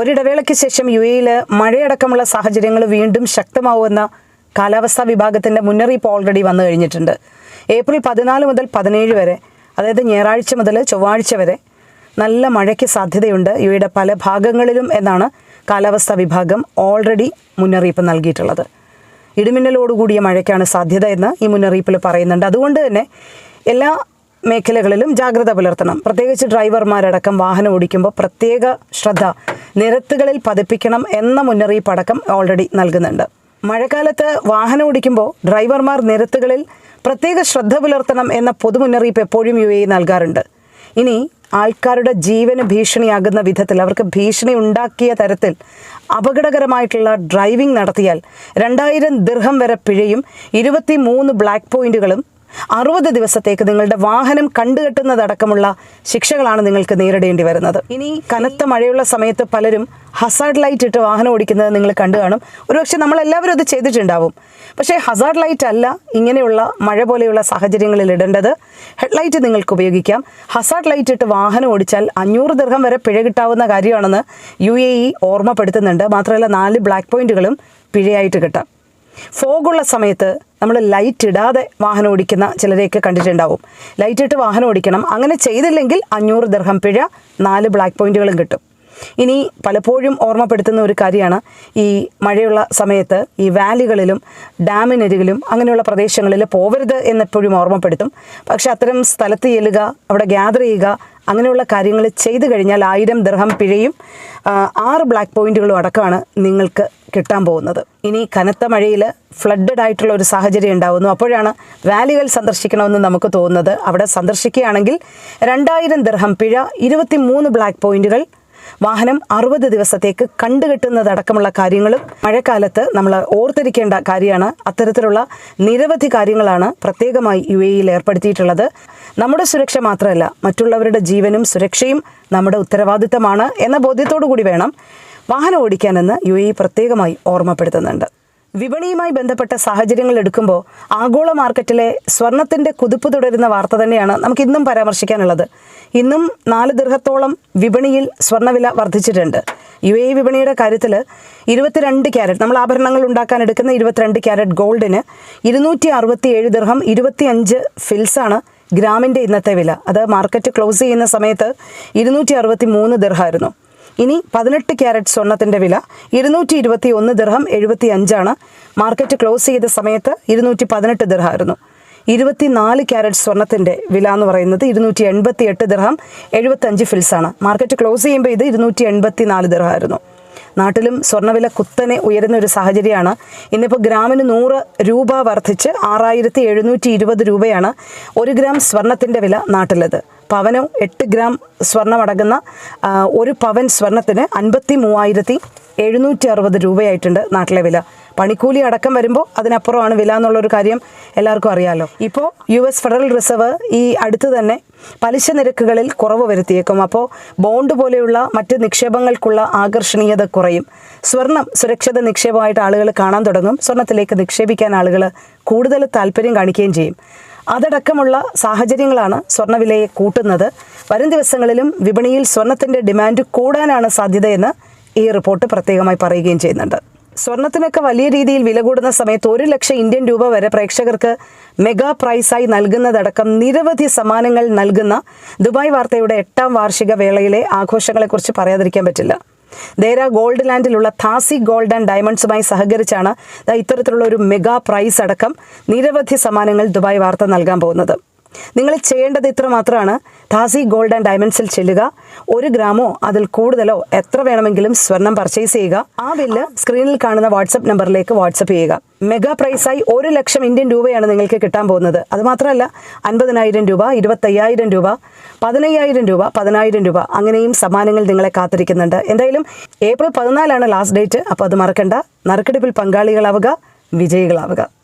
ഒരിടവേളയ്ക്ക് ശേഷം യു എയിൽ മഴയടക്കമുള്ള സാഹചര്യങ്ങൾ വീണ്ടും ശക്തമാവുമെന്ന കാലാവസ്ഥാ വിഭാഗത്തിന്റെ മുന്നറിയിപ്പ് ഓൾറെഡി വന്നു കഴിഞ്ഞിട്ടുണ്ട്. ഏപ്രിൽ പതിനാല് മുതൽ പതിനേഴ് വരെ അതായത് ഞായറാഴ്ച മുതൽ ചൊവ്വാഴ്ച വരെ നല്ല മഴയ്ക്ക് സാധ്യതയുണ്ട് യു എയുടെ പല ഭാഗങ്ങളിലും എന്നാണ് കാലാവസ്ഥാ വിഭാഗം ഓൾറെഡി മുന്നറിയിപ്പ് നൽകിയിട്ടുള്ളത്. ഇടിമിന്നലോടുകൂടിയ മഴയ്ക്കാണ് സാധ്യത എന്ന് ഈ മുന്നറിയിപ്പിൽ പറയുന്നുണ്ട്. അതുകൊണ്ട് തന്നെ എല്ലാ മേഖലകളിലും ജാഗ്രത പുലർത്തണം. പ്രത്യേകിച്ച് ഡ്രൈവർമാരടക്കം വാഹനം ഓടിക്കുമ്പോൾ പ്രത്യേക ശ്രദ്ധ നിരത്തുകളിൽ പതിപ്പിക്കണം എന്ന മുന്നറിയിപ്പ് അടക്കം ഓൾറെഡി നൽകുന്നുണ്ട്. മഴക്കാലത്ത് വാഹനം ഓടിക്കുമ്പോൾ ഡ്രൈവർമാർ നിരത്തുകളിൽ പ്രത്യേക ശ്രദ്ധ പുലർത്തണം എന്ന പൊതു മുന്നറിയിപ്പ് എപ്പോഴും യു എ നൽകാറുണ്ട്. ഇനി ആൾക്കാരുടെ ജീവന് ഭീഷണിയാകുന്ന വിധത്തിൽ അവർക്ക് ഭീഷണി ഉണ്ടാക്കിയ തരത്തിൽ അപകടകരമായിട്ടുള്ള ഡ്രൈവിംഗ് നടത്തിയാൽ രണ്ടായിരം ദീർഘം വരെ പിഴയും ഇരുപത്തി മൂന്ന് ബ്ലാക്ക് പോയിന്റുകളും അറുപത് ദിവസത്തേക്ക് നിങ്ങളുടെ വാഹനം കണ്ടുകെട്ടുന്നതടക്കമുള്ള ശിക്ഷകളാണ് നിങ്ങൾക്ക് നേരിടേണ്ടി വരുന്നത്. ഇനി കനത്ത മഴയുള്ള സമയത്ത് പലരും ഹസാർഡ് ലൈറ്റ് ഇട്ട് വാഹനം ഓടിക്കുന്നത് നിങ്ങൾ കണ്ടു കാണും. ഒരുപക്ഷെ നമ്മളെല്ലാവരും അത് ചെയ്തിട്ടുണ്ടാവും. പക്ഷേ ഹസാർഡ് ലൈറ്റ് അല്ല ഇങ്ങനെയുള്ള മഴ പോലെയുള്ള സാഹചര്യങ്ങളിൽ ഇടേണ്ടത് ഹെഡ്ലൈറ്റ് നിങ്ങൾക്ക് ഉപയോഗിക്കാം. ഹസാർഡ് ലൈറ്റ് ഇട്ട് വാഹനം ഓടിച്ചാൽ അഞ്ഞൂറ് ദീർഘം വരെ പിഴ കിട്ടാവുന്ന കാര്യമാണെന്ന് യു എ ഇ ഓർമ്മപ്പെടുത്തുന്നുണ്ട്. മാത്രമല്ല നാല് ബ്ലാക്ക് പോയിന്റുകളും പിഴയായിട്ട് കിട്ടാം. ഫോഗുള്ള സമയത്ത് നമ്മൾ ലൈറ്റ് ഇടാതെ വാഹനം ഓടിക്കുന്ന ചിലരെയൊക്കെ കണ്ടിട്ടുണ്ടാവും. ലൈറ്റ് ഇട്ട് വാഹനം ഓടിക്കണം. അങ്ങനെ ചെയ്തില്ലെങ്കിൽ അഞ്ഞൂറ് ദർഹം പിഴ നാല് ബ്ലാക്ക് പോയിന്റുകളും കിട്ടും. ഇനി പലപ്പോഴും ഓർമ്മപ്പെടുത്തുന്ന ഒരു കാര്യമാണ് ഈ മഴയുള്ള സമയത്ത് ഈ വാലികളിലും ഡാമിനരികിലും അങ്ങനെയുള്ള പ്രദേശങ്ങളിൽ പോവരുത് എന്നെപ്പോഴും ഓർമ്മപ്പെടുത്തും. പക്ഷെ അത്തരം സ്ഥലത്ത് ചെല്ലുക അവിടെ ഗ്യാദർ ചെയ്യുക അങ്ങനെയുള്ള കാര്യങ്ങൾ ചെയ്തു കഴിഞ്ഞാൽ ആയിരം ദർഹം പിഴയും ആറ് ബ്ലാക്ക് പോയിന്റുകളും അടക്കമാണ് നിങ്ങൾക്ക് കിട്ടാൻ പോകുന്നത്. ഇനി കനത്ത മഴയിൽ ഫ്ലഡഡ് ആയിട്ടുള്ള ഒരു സാഹചര്യം ഉണ്ടാകുന്നു അപ്പോഴാണ് വാലികൾ സന്ദർശിക്കണമെന്ന് നമുക്ക് തോന്നുന്നത്. അവിടെ സന്ദർശിക്കുകയാണെങ്കിൽ രണ്ടായിരം ദർഹം പിഴ ഇരുപത്തി മൂന്ന് ബ്ലാക്ക് പോയിന്റുകൾ വാഹനം അറുപത് ദിവസത്തേക്ക് കണ്ടുകെട്ടുന്നതടക്കമുള്ള കാര്യങ്ങളും മഴക്കാലത്ത് നമ്മൾ ഓർത്തിരിക്കേണ്ട കാര്യമാണ്. അത്തരത്തിലുള്ള നിരവധി കാര്യങ്ങളാണ് പ്രത്യേകമായി യു എയിൽ ഏർപ്പെടുത്തിയിട്ടുള്ളത്. നമ്മുടെ സുരക്ഷ മാത്രമല്ല മറ്റുള്ളവരുടെ ജീവനും സുരക്ഷയും നമ്മുടെ ഉത്തരവാദിത്തമാണ് എന്ന ബോധ്യത്തോടു കൂടി വേണം വാഹനം ഓടിക്കാനെന്ന് യു എ പ്രത്യേകമായി ഓർമ്മപ്പെടുത്തുന്നുണ്ട്. വിപണിയുമായി ബന്ധപ്പെട്ട സാഹചര്യങ്ങൾ എടുക്കുമ്പോൾ ആഗോള മാർക്കറ്റിലെ സ്വർണത്തിന്റെ കുതിപ്പ് തുടരുന്ന വാർത്ത തന്നെയാണ് നമുക്ക് ഇന്നും പരാമർശിക്കാനുള്ളത്. ഇന്നും നാല് ദീർഘത്തോളം വിപണിയിൽ സ്വർണവില വർദ്ധിച്ചിട്ടുണ്ട്. യു എ വിപണിയുടെ കാര്യത്തിൽ ഇരുപത്തിരണ്ട് ക്യാരറ്റ് നമ്മൾ ആഭരണങ്ങൾ ഉണ്ടാക്കാൻ എടുക്കുന്ന ഇരുപത്തിരണ്ട് ക്യാരറ്റ് ഗോൾഡിന് ഇരുന്നൂറ്റി അറുപത്തി ഏഴ് ദീർഘം ഇരുപത്തിയഞ്ച് ഫിൽസാണ് ഗ്രാമിന്റെ ഇന്നത്തെ വില. അത് മാർക്കറ്റ് ക്ലോസ് ചെയ്യുന്ന സമയത്ത് ഇരുന്നൂറ്റി അറുപത്തി മൂന്ന് ദിർഹമായിരുന്നു ഇനി പതിനെട്ട് ക്യാരറ്റ് സ്വർണത്തിന്റെ വില ഇരുന്നൂറ്റി ഇരുപത്തി ഒന്ന് ദിർഹം എഴുപത്തി അഞ്ചാണ് മാർക്കറ്റ് ക്ലോസ് ചെയ്ത സമയത്ത് ഇരുന്നൂറ്റി പതിനെട്ട് ദിർഹമായിരുന്നു ഇരുപത്തിനാല് ക്യാരറ്റ് സ്വർണത്തിന്റെ വില എന്ന് പറയുന്നത് ഇരുന്നൂറ്റി എൺപത്തി എട്ട് ദിർഹം എഴുപത്തഞ്ച് ഫിൽസാണ് മാർക്കറ്റ് ക്ലോസ് ചെയ്യുമ്പോൾ ഇത് ഇരുന്നൂറ്റി എൺപത്തി നാല് ദിർഹമായിരുന്നു നാട്ടിലും സ്വർണവില കുത്തനെ ഉയരുന്ന ഒരു സാഹചര്യമാണ്. ഇന്നിപ്പോൾ ഗ്രാമിന് നൂറ് രൂപ വർദ്ധിച്ച് ആറായിരത്തി എഴുന്നൂറ്റി ഇരുപത് രൂപയാണ് ഒരു ഗ്രാം സ്വർണത്തിന്റെ വില നാട്ടിലത്. പവനോ എട്ട് ഗ്രാം സ്വർണമടങ്ങുന്ന ഒരു പവൻ സ്വർണത്തിന് അൻപത്തി മൂവായിരത്തി എഴുന്നൂറ്റി അറുപത് രൂപയായിട്ടുണ്ട് നാട്ടിലെ വില. പണിക്കൂലി അടക്കം വരുമ്പോൾ അതിനപ്പുറമാണ് വില എന്നുള്ളൊരു കാര്യം എല്ലാവർക്കും അറിയാമല്ലോ ഇപ്പോൾ യു എസ് ഫെഡറൽ റിസർവ് ഈ അടുത്ത് തന്നെ പലിശ നിരക്കുകളിൽ കുറവ് വരുത്തിയേക്കും. അപ്പോൾ ബോണ്ട് പോലെയുള്ള മറ്റ് നിക്ഷേപങ്ങൾക്കുള്ള ആകർഷണീയത കുറയും. സ്വർണം സുരക്ഷിത നിക്ഷേപമായിട്ട് ആളുകൾ കാണാൻ തുടങ്ങും. സ്വർണത്തിലേക്ക് നിക്ഷേപിക്കാൻ ആളുകൾ കൂടുതൽ താല്പര്യം കാണിക്കുകയും ചെയ്യും. അതടക്കമുള്ള സാഹചര്യങ്ങളാണ് സ്വർണവിലയെ കൂട്ടുന്നത്. വരും ദിവസങ്ങളിലും വിപണിയിൽ സ്വർണത്തിന്റെ ഡിമാൻഡ് കൂടാനാണ് സാധ്യതയെന്ന് ഈ റിപ്പോർട്ട് പ്രത്യേകമായി പറയുകയും ചെയ്യുന്നുണ്ട്. സ്വർണത്തിനൊക്കെ വലിയ രീതിയിൽ വില കൂടുന്ന സമയത്ത് ഒരു ലക്ഷം ഇന്ത്യൻ രൂപ വരെ പ്രേക്ഷകർക്ക് മെഗാ പ്രൈസായി നൽകുന്നതടക്കം നിരവധി സമ്മാനങ്ങൾ നൽകുന്ന ദുബായ് വാർത്തയുടെ എട്ടാം വാർഷിക വേളയിലെ ആഘോഷങ്ങളെക്കുറിച്ച് പറയാതിരിക്കാൻ പറ്റില്ല. ദേര ഗോൾഡ് ലാൻഡിലുള്ള താസി ഗോൾഡ് ആൻഡ് ഡയമണ്ട്സുമായി സഹകരിച്ചാണ് ഇത്തരത്തിലുള്ള ഒരു മെഗാ പ്രൈസ് അടക്കം നിരവധി സമ്മാനങ്ങൾ ദുബായ് വാർത്ത നൽകാൻ പോകുന്നത്. നിങ്ങൾ ചെയ്യേണ്ടത് ഇത്ര മാത്രമാണ്. താസി ഗോൾഡ് ആൻഡ് ഡയമണ്ട്സിൽ ചെല്ലുക. ഒരു ഗ്രാമോ അതിൽ കൂടുതലോ എത്ര വേണമെങ്കിലും സ്വർണം പർച്ചേസ് ചെയ്യുക. ആ ബില്ല് സ്ക്രീനിൽ കാണുന്ന വാട്സപ്പ് നമ്പറിലേക്ക് വാട്സപ്പ് ചെയ്യുക. മെഗാ പ്രൈസായി ഒരു ലക്ഷം ഇന്ത്യൻ രൂപയാണ് നിങ്ങൾക്ക് കിട്ടാൻ പോകുന്നത്. അതുമാത്രമല്ല അൻപതിനായിരം രൂപ ഇരുപത്തയ്യായിരം രൂപ പതിനയ്യായിരം രൂപ പതിനായിരം രൂപ അങ്ങനെയും സമ്മാനങ്ങൾ നിങ്ങളെ കാത്തിരിക്കുന്നുണ്ട്. എന്തായാലും ഏപ്രിൽ പതിനാലാണ് ലാസ്റ്റ് ഡേറ്റ് അപ്പോൾ അത് മറക്കണ്ട. നറുക്കെടുപ്പിൽ പങ്കാളികളാവുക വിജയികളാവുക.